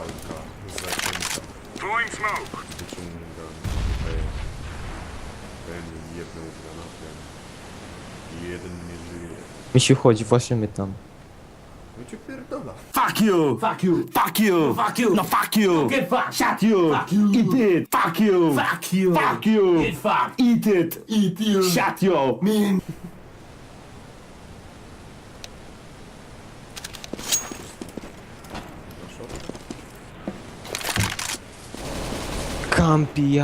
walka zaczęta. Throwing smoke. Wyciągam tutaj ten jedną granatem. Jeden nie żyje. Misiu, chodź, właśnie my tam. No cię pierdola. Fuck you! Fuck you! Fuck you! Fuck you! No fuck you! Get fucked! Shut you! Fuck you! Eat it! Fuck you! Fuck you! Fuck you! Get fucked! Eat it! Eat you! Shut you! Me! Kampi,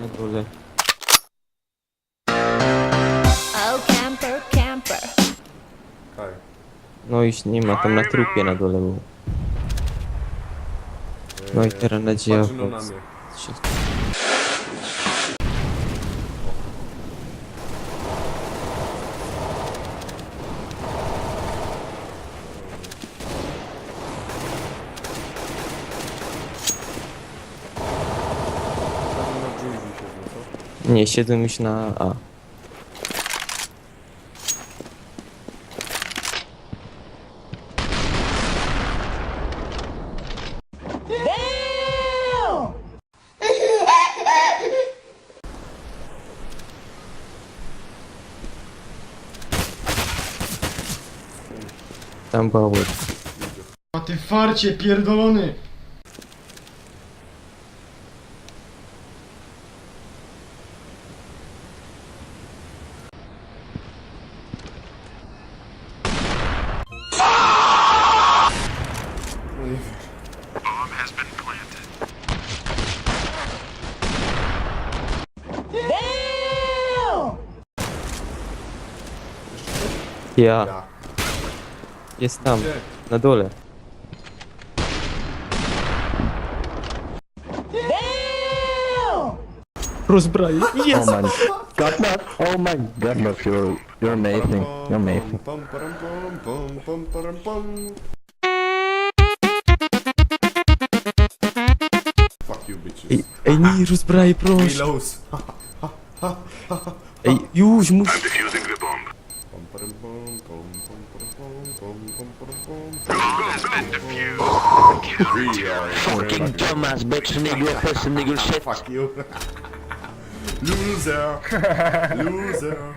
na dole. Oh, camper, camper. Kaj. No już nie ma, tam na trupie na dole był. No i teraz nadzieja Patrz na wchodzi. mnie. Tam Nie, siedzę już na A. Tam była. A ty farcie pierdolony! Ja, Ja. jest tam, Gdzie? na dole. Rozbraj, jest! Oh my god, oh my god, you're you're amazing. You're amazing. Fuck you bitches. Ej, ej, nie, rozbraj, proszę. Reloads. Ej, już, mus... Fucking dumbass bitch, nigga, pussy, nigga, shit. Fuck you. Loser. Loser.